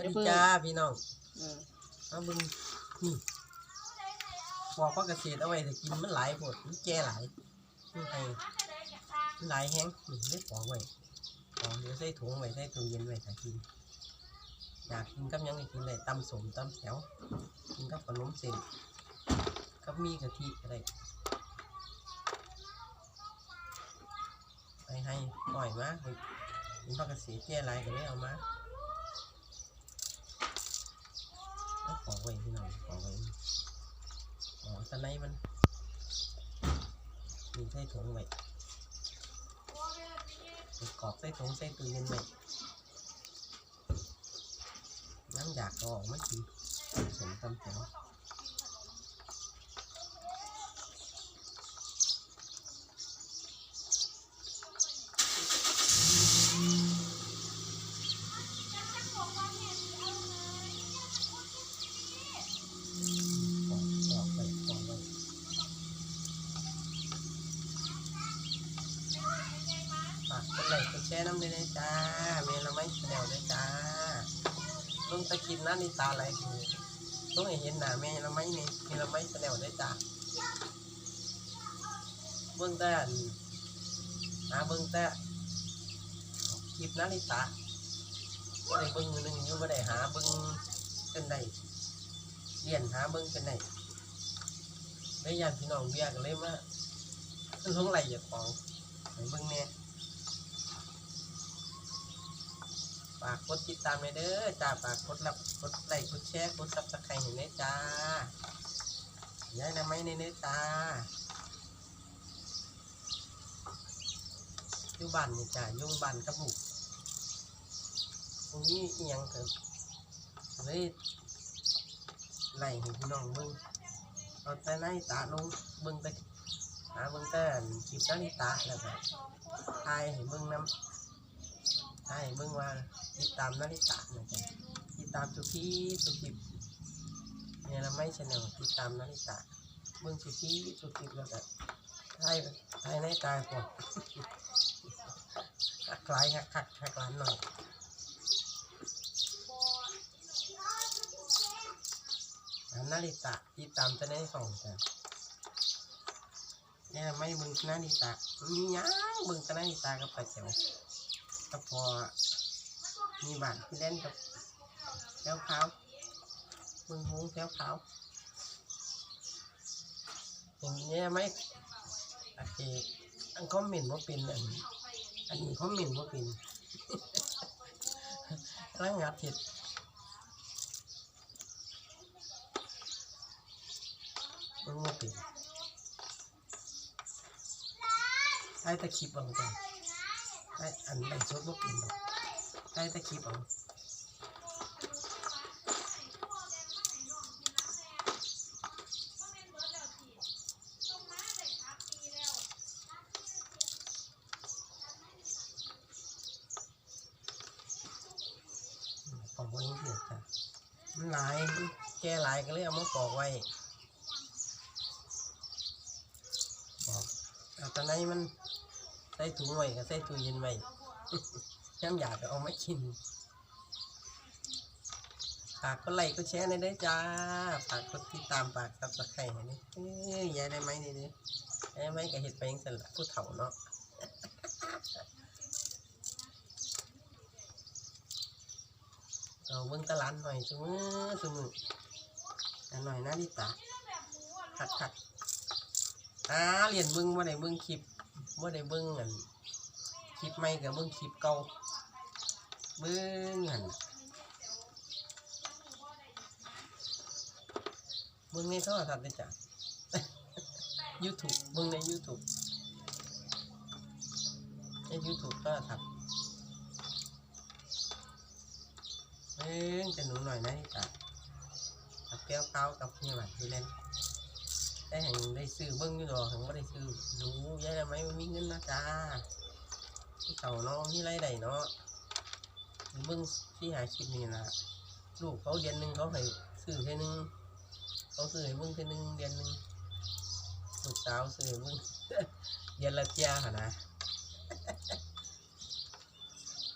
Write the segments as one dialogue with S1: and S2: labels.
S1: วัสดีจ้าพี่น้อง
S2: เออ
S1: มาเบึงนี่ปอกพักเกษตรเอาไว้แต่กินมันหลายปวดมันแก่หลายมันไงมันหลายแห้งนี่ได้ปอกไว้ปอกเดี๋ยวใส่ถุงไว้ใส่ตู้เย็นไว้ถ้ากินอยากกินกับหยังก็กินได้ตำสมตำแถวกินกับขนมเส้นกับมีกะทิอะไรไปให้ปล่อยมาให้กินพักเกษตรแก่หลายก็เลยเอามา ของไว้พี่น้องของไว้อ๋อตะไนมันมีใส่ถุงไว้กรอบใส่ถุงใส่ตู้เย็นไว้น้ำอยากก็ออกมากินสมตำแถวกรอบกรอบไว้กรอบไว้ฝากกดไลค์กดแชร์น้ำด้วยนะจ้าเมลไม่แนวด้วยจ้าลุงตะกิ นี่ตาไหลคือต้องให้เห็นหน้าแม่ละไม่นี่เมลไม่แนวด้จ้าเบื้องแต่อันหาเบื้องแต่คลิปนาฬิตาก็ได้เบิ้งหนึ่งอยู่ก็ได้หาเบิ้งเป็นได้เรียนหาเบิ้งเป็นได้ได้ยานพี่น้องเบียกันเลยมาคือของไหลอย่าของให้เบิ้งเนี่ย ฝากกดติดตามเลยเด้อจ้าฝากกดรับกดไลค์กดแชร์กดซับสไครต์ให้เลยจ้าย้ายนะไหมในเนื้อจ้าอยู่บ้านนี่จ้าอยู่บ้านกับบุกตรงนี้เอียงเกิดเลยไล่ให้พี่น้องเบิ่งเอาแต่นาฬิตาลงเบิ่งแต่หาเบิ่งแต่อันคลิปนาฬิตาแล้วก็ทายให้เบิ่งนำทาย ให้เบิ่งว่าติดตามนาฬิตานะจ๊ะติดตามทุกที่ทุกคลิปเนี่ยเราไม่ชแนลติดตามนาฬิตาเบิ่งทุกที่ทุกคลิปแล้วก็ทายทายนตาก่อนคักหลายคักคักคักหลานหน่อยนาฬิตาที่ตามจะได้ส่งกันเนี่ยไม่มึงนาฬิตามีหยังมึงกับนาฬิตากับปลาเจียว ก็พอมีบานที่เล่นกับแถวขาวมึงหงแถวขาวอย่างเงี้ยไหม่โอเคอันคอมเมนต์ว่าเป็นอันอันนี้คอมเมนต์ว่าเป็นร่างงัดเห็ดมันว่าเป็นใต้ตะคลิปเอาจ้ะใต้อันใดชดว่าเป็นหรอกใต้แตะคลิปเอาปอกไว้เสียจ้ะมันหลายแก่หลายก็เลยเอามาปอกไว้บอกเอาตอนนี้มัน ส่ถุงไว้ก็ใส่ตู้เย็นไว้ย้ำอยากก็เอามากินฝากก็ไลค์ก็แชร์ในอยเด้จ้าฝากกดติดตามฝากซับสไครต์นี่เอ้ยยายได้ไหมนี่เด้ายได้ไหมก็เห็ดไปยังสละผู้เฒ่าเนาะเอาเบิ่งตลาดหน่อยซุมือซุมืออันหน่อยนะดิตาคักคักๆอ่าเรียนเบิ้งว่าได้เบิ้งคลิป ว่าได้เบิ้งอันคลิปใหม่กับเบิ้งคลิปเก่าเบิ้งอันเบิ้งในโทรศัพท์ได้จ้ะ YouTube เบิ้งใน YouTube ใน YouTube โทรศัพท์เบิ้งจะหนูหน่อยนะนี่จ้ะกับแก้วเก้ากับนี่หวานที่เล่น ได้ห่งได้ซื้อเบิ้งอยู่ดอห่งไม่ได้ซื้อรู้ยายได้ไหมมันมีเงินนะจ้าที่เต่าเนาะมีไรใดเนาะเบิ้งที่หาคลิปนี่นะลูกเขาเดือนหนึ่งเขาให้ซื้อแค่นึงเขาซื้อให้เบิ้งแค่นึงเดือนหนึ่งลูกสาวซื้อให้เบิ้งเดือนละเจ้าหนนะ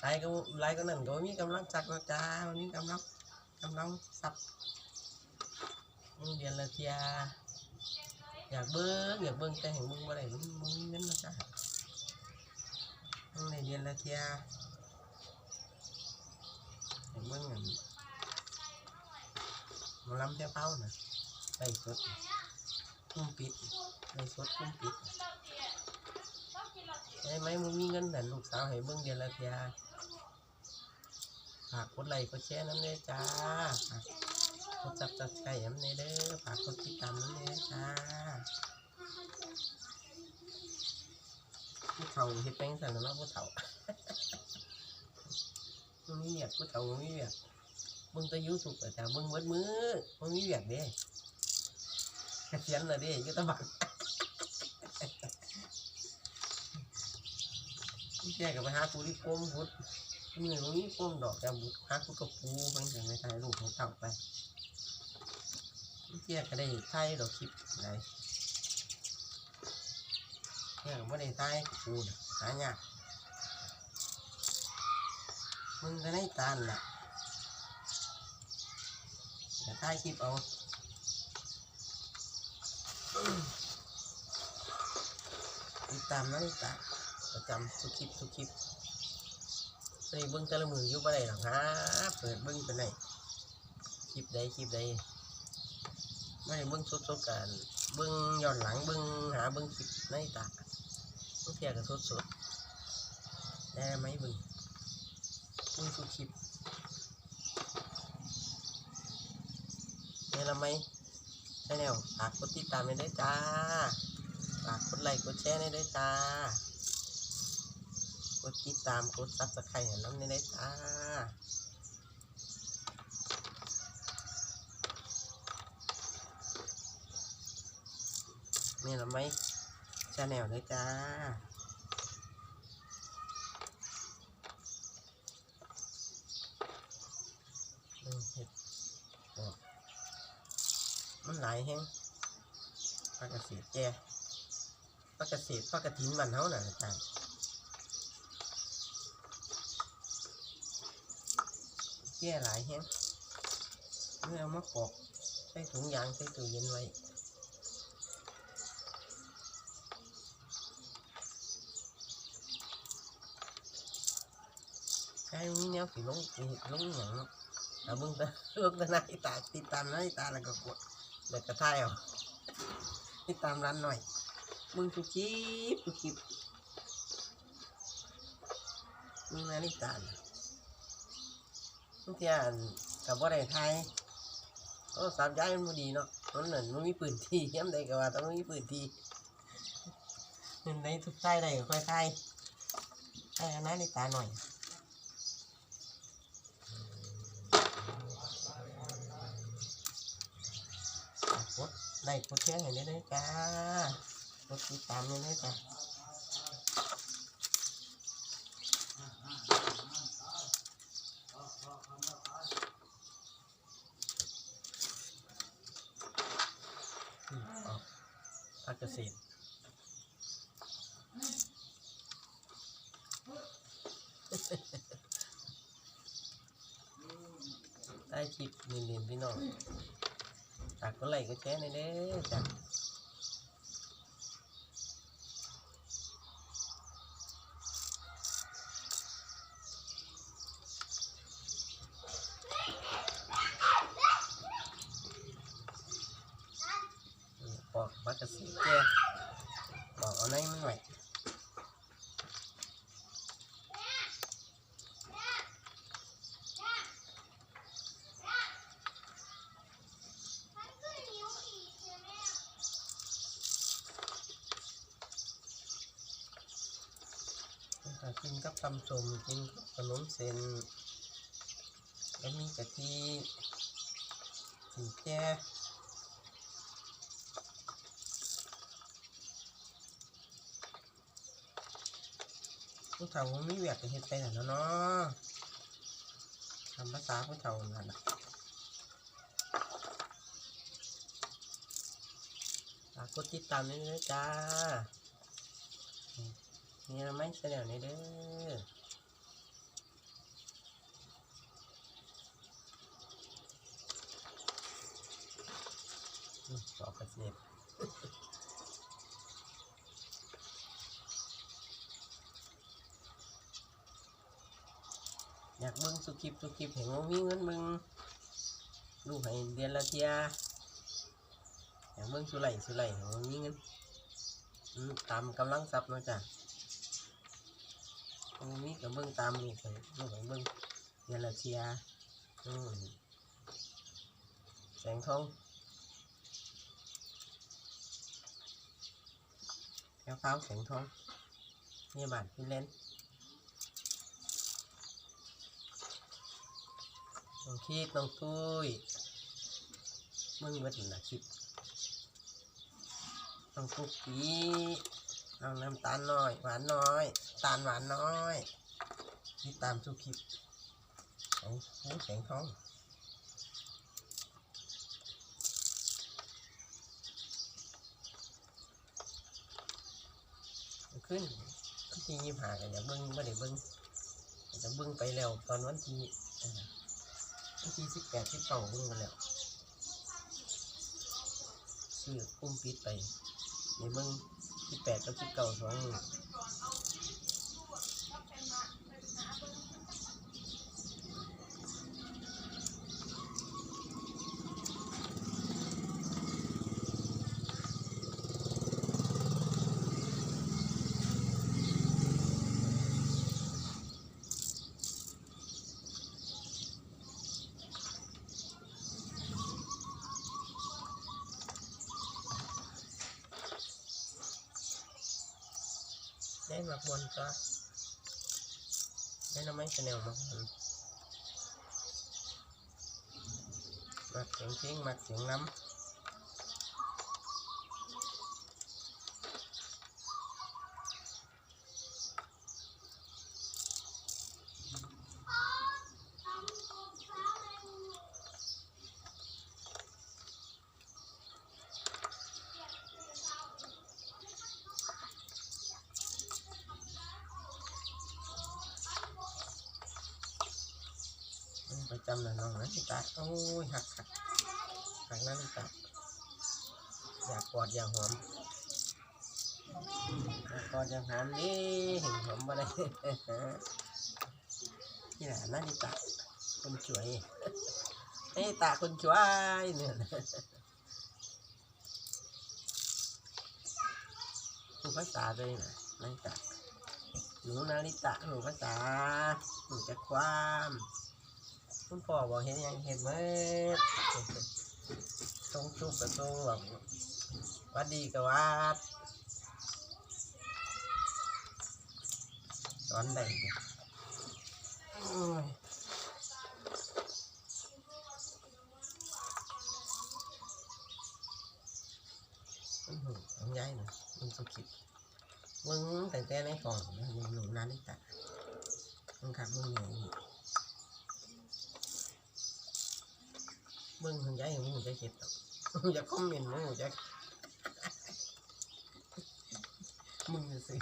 S1: ไลก็ไลก็นั่นก็มีกำลังจักนะจ้าวันนี้กำลังกำลังซับอืมเดือนละเทีย อยากเบิ้งอยากเบิ้งแต่แห่งเบิ้งบ่ได้มันมันมีเงินนะจ้าต้องในเดือนละเทียอยากเบิ้งอันหมอลำเที่ยเป้านะใส่สดคุ้มปิดใส่สดคุ้มปิดไอ้ไหมมึงมีเงินแต่ลูกสาวให้เบิ้งเดือนละเทียฝากกดไลค์กดแชร์น้ำเด้จ้า กกดจับจับไก่น้ำเด้อเด้อฝากกดติดตามน้ำเด้อจ้าผู้เฒ่าเฮ็ดแป้งใส่แล้วเนะผู้เฒ่ามันมีเวียกผู้เฒ่ามันมีเวียกเบิ่งแตะยูทูบอาจารย์เบิ่งเบิดมือมันมีเวียกเด้เกษียณแล้วเด้ยู่แตบักพี่แกก็ไปหาปูที่โกมพุดมือนี้ป้มดอกจำบุกฮักกูกับปูเพิ่งจะไม่ถ่ายรูปของเต่าไป เที่ยก็ได้ถ่ายดอกคลิปไหนเที่ยก็ไม่ได้ถ่ายกูนะหายากมึงก็ได้ตานล่ะอย่าถ่ายคลิปเอาติดตามนาฬิกาประจำทุกคลิปทุกคลิปใส่เบิ้งแต่ละมืออยู่บ่ได้หรอกฮะเปิดเบิ้งเป็นไหนคลิปใดคลิปใด ไม่ได้เบิ้งสดๆกันเบิ้งย้อนหลังเบิ้งหาเบิ้งคลิปในตาเมื่อเทียกับสดๆแต่ไม่เบิ้งเบิ้งทุกคลิปเนี่ยละไหมใช่แนวฝากกดติดตามให้ด้วยจ้าฝากกดไลค์กดแชร์ให้ด้วยจ้ากดติดตามกดซับสไครต์น้ำในได้จ้า นี่ละไหมชาแนลเลยจ้าเออเห็ดมันหลายแห้งปลากระเสียแก่ปลากระเสียปลากระถินมันเท่าน่ะอาจาแย่หลายแฮงเมื่อเอามาปอกใส่ถุงยางใส่ตู้เย็นไว้ ใช่มีแนวสีลงสีลงอย่างเนาะเอาเบิ่งตาเลือกตาหน้าตาติดตามหน้าตาแล้วก็กดแล้วก็ถ่ายเอาติดตามร้านหน่อยมึงทุกคลิปทุกคลิปมึงนาฬิกาน่ะทุกอย่างกับว่าได้ไทยโอ้สามย้ายมันบ่ดีเนาะมันนั่นมันมีปืนที่ย้ำใดก็ว่าต้องมีปืนที่ในทุกไส้ได้ก็ค่อยไทยไทยอันนั้นในตาหน่อยกด ไลค์กดแชร์ให้ได้เลยจ้ากดติดตามให้ได้จ้า อืมเอาภาคเกษตรได้คลิปเรียนๆพี่น้องฝากกดไล ค์กดแชร์หน่อยเด้อจ้ะนี่ปอกภาคเกษตรแก่บอกเอาในมันหน่อย ถ้ากินกับตำสมกินกับขนมเส้นแล้วมีกะทิสีแก่ผู้เฒ่ามันมีเวียกจะเฮ็ดไปหนแล้วเนาะทำภาษาผู้เฒ่านั่นนะฝากกดติดตามด้วยนะจ้า กินยังไม่เสนอเนี่เด้อสอบกระเสียบอยากเบิ้งสุกิบสุกิบเห็นว่ามีเงินเบิ้งลูกให้เดือนละเทียอยากเบิ้งสุไลสุไลเห็นว่ามีเงินตามกำลังทรัพย์นะจ๊ะ ตรงนี้ก็เบิ่งตามลูกให้ลูกให้เบิ่งเดือนละเทียอืมแสงทองแก้วฟ้าแสงทองนี่บาทฟินแลนด์น้องคิดน้องตุ้ยมึงเบิดหนะคลิปน้องกุ๊กกี้น้องน้ำตาลน้อย หวานน้อย ตาลหวานน้อยติดตามทุกคลิปของผู้แสงทองขึ้นวันที่ยี่สิบหากันอย่าเบิ้งไม่ได้เบิ้งจะเบิ้งไปแล้วตอนวันที่วันที่สิบแปดสิบเก้าเบิ่งมาแล้วซื้อกุ้มปิดไปในเบิ่งสิบแปดกับสิบเก้าสอง มือได้มาบนก็ได้น้ำไม่แนวมาบนมักเสียงเพลงมักเสียงน้ำ จำนะน้องนะลิตาโอ้ยหักหักหักนะลิตาอยากกอดอยากหอมอยากกอดอยากหอมดิเห็นหอมบ่ได้นี่แหละนาฬิตาคนสวยนาฬิตาคนสวยเนี่ยนะหนูภาษาเลยนะนาฬิตาหนูนาฬิตาหนูภาษาหนูจะความ คุณพ่อบอกเห็นยังเห็นไหมตรงจุบกับตรงหลังวัดดีกับวัดสอนได้เนี่ยโอ้ยมันหูมันย้ายหน่อยมันสุขิดมึงแต่แต่ในกล่องนะมึงหนูนาฬิกามึงขับมึงเหนื่อย มึงถึงใจมึงจะเก็บหรอกมึงจะคอมเมนต์มึงจะมึงจะสิ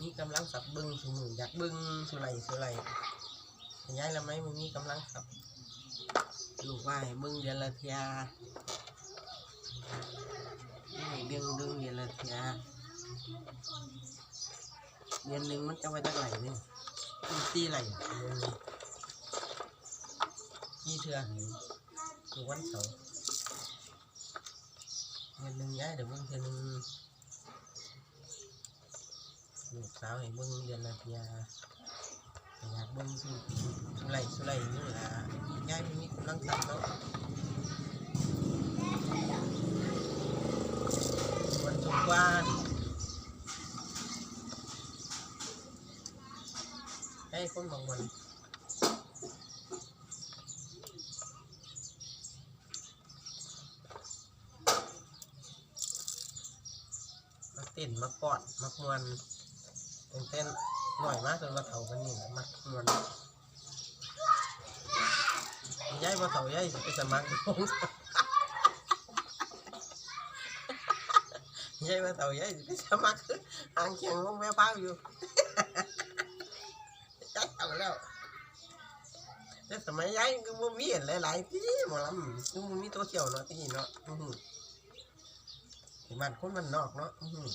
S1: มี กำลังสับบึงสุมืออยากบึงสุไหลสุไหลย้ายแล้วไหมมึงมีกำลังสับลูกว่าให้บึงเดือนละเทียนี่ให้ดึงดึงเดือนละเทียเดือนหนึ่งมันจะไว้ตั้งไหลนี่ตีตีไหลเดือนหนึ่งกี่เทื่อคือวันเสาร์เดือนหนึ่งย้ายเดี๋ยวมึงเทื่อหนึ่ง ลูกสาวให้เบิ่งเดือนละเทียอยากเบิ่งสุสุไลสุไลนี่ล่ะยายมันมีกำลังตัดแล้ววันทุกวันให้คนบางวันมาเต้นมากอดมากวน เป็นเต้นหน่อยมากจนมาเถากันนี่แหละมากมวนย้ายมาเสาย้ายไปสมัครลงย้ายมาเสาย้ายไปสมัครอ่างเคียงลงแม่พ้าอยู่ย้ายเอาแล้วแต่สมัยย้ายก็บ่มีหลายๆที่หมอลำคือมันมีตัวเที่ยวเนาะที่เนาะอื้อหือที่มันคนมันนอกเนาะอื้อหือ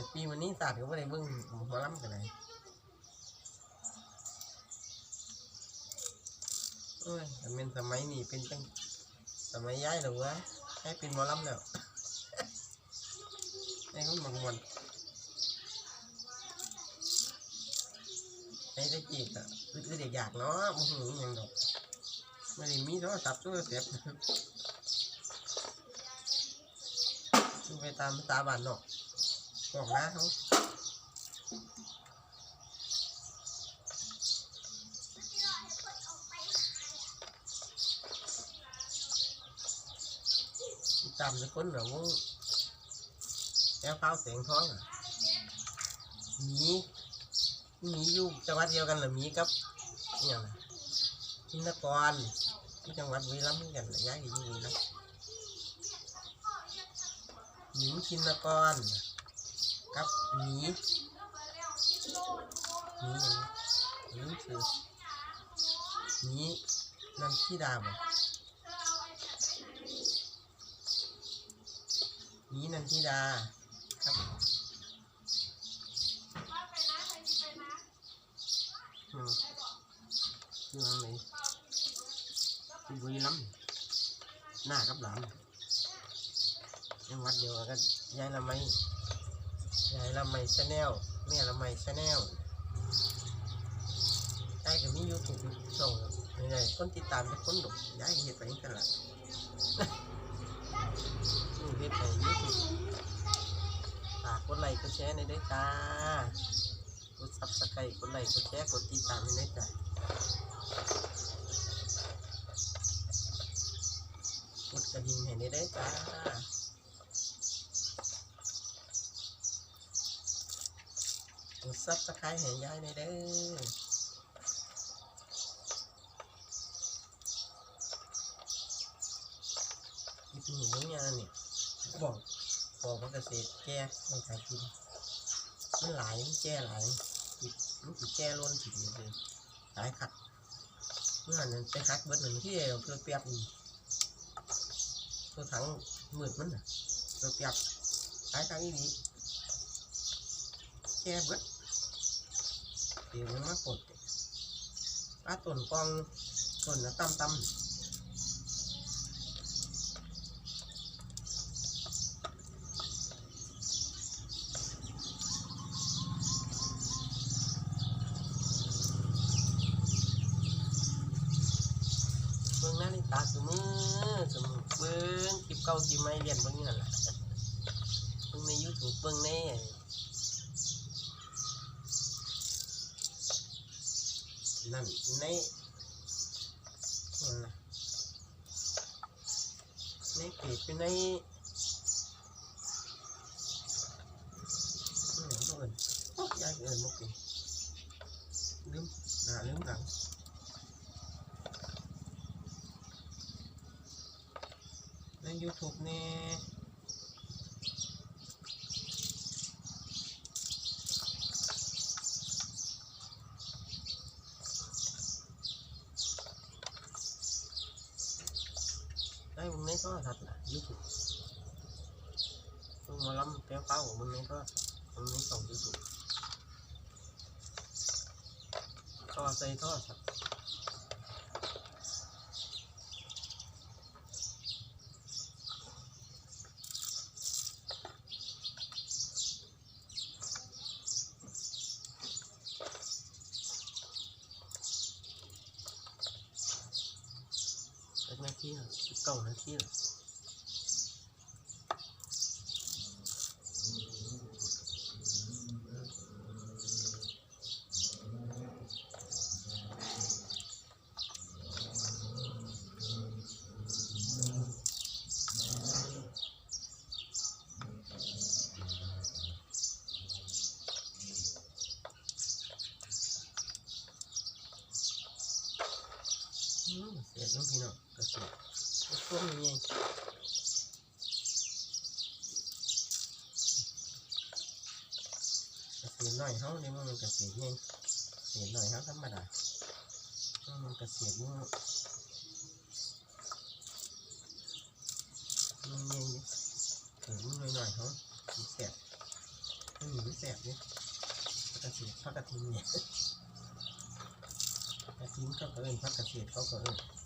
S1: แต่ปีวันนี้ศาสตร์ก็ไม่ได้เบิ่งหมอลำกันเลยโอ้ยแต่เป็นสมัยนี้เป็นจังสมัยย้ายหรือวะให้เป็นหมอลำแล้วไอ้คนบางวันไอ้ตะกี้ก็คือเด็กอยากเนาะมึงหนูยังดอกไม่ได้มีโทรศัพท์ตัวเสียบไปตามภาษาบ้านเนาะ บอกนะเขาตามทุกคนเหรอวงแก้วเฝ้าเสียงท้องหมีหมีอยู่จังหวัดเดียวกันเหรอหมีกับเนี่ยทินกรที่จังหวัดบุรีรัมย์กันย้ายอยู่วีรัมย์หมีทินกร กับหมีหมีหยังหมีคือหมีนันทิดาบ่หมีนันทิดาครับอืมอยู่ทางไหนอยู่บุรีรัมย์หน้ากับหลานจังหวัดเดียวกันก็ย้ายละไหม ยายละไม่ชาแนลแม่ละไม่ชาแนลยายก็มียูทูบส่งยังไงคนติดตามเป็นคนดกย้ายเห็ดไปนี่กันละนี่เฮ็ดไปยูทูบฝากกดไลค์กดแชร์ในด้อจ้ากดซับสไครต์กดไลค์กดแชร์กดติดตามในด้อจ้ากดกระดิ่งให้ในด้อจ้ากด ซับสไครต์ให้ยายในเด้อคิดถึงเรื่องานเนี่ยบอกบอกว่าเกษตรแก้ไม่ขายกินมันหลายมันแก้หลายผิดมันผิดแก้ล้นผิดเลยหลายขัดเมื่อนั้นไปคัดเบิดหนึ่งที่เราเพื่อเปียบนี่ตัวถังมืดมันน่ะเพื่อเปียบหลายครั้งอีนี้แก้เบิด เดี๋ยวมันมากดปลาต้นกองต้นนะตั้มตั้มเบิ่งหน้าในตาสมือสมือเบิ่งคลิปเก่าคลิปใหม่เรียนเบิ่งนี่นั่นแหละเบิ่งใน YouTube เบิ่งใน นั่นในนั่นนะในเพจอยู่ในอืมต้องเอินโอ๊ยยายเอินมุกลืมหน้าลืมหลังใน YouTube นี่ได้มึงในโทรศัพท์ล่ะ YouTube มึงมาล้ำแป้ว เป้ามึงในโทรศัพท์มึงในสองยูทูบต่อใส่ทรศัพท์สั พี่น้องกษตรต้นยังไงเกษตรหน่อยเขาเนี่ยมันเกษตรไงเกษตรหน่อยเขาธรรมดามันเกษตรมันมันไงเนี่ยเออมันหน่อยหน่อยเขาแสบมันหนีแสบเนี่ยกระเกษตรพักกระทิงเนี่ยกระทิงก็เอิญพักกระเกษตรเขาก็เอิญ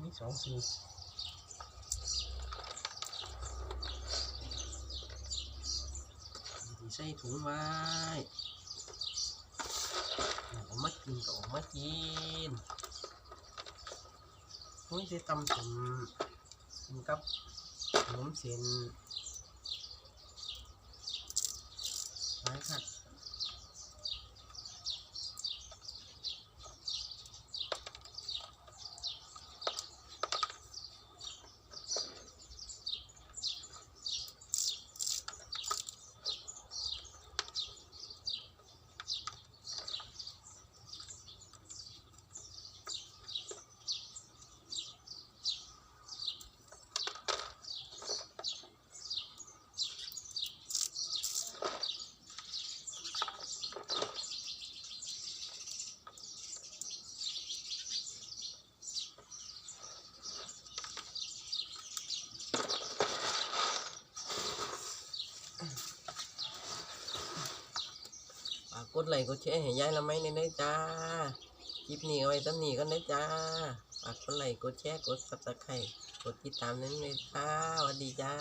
S1: มีสองสีใส่ถุงไว้ออกมากินก็ออกมากินโอ้ยจะตำผมกินกับขนมเส้นไปค่ะ ดไลค์กดแชร์ให้ยายละไหมในได้อจ้า คลิปนี้เอาไว้ตั้งนี้ก็ได้อจ้าฝากกดไลค์กดแชร์กดซับสไครต์กดติดตามนั้นเลยจ้าสวัสดีจ้า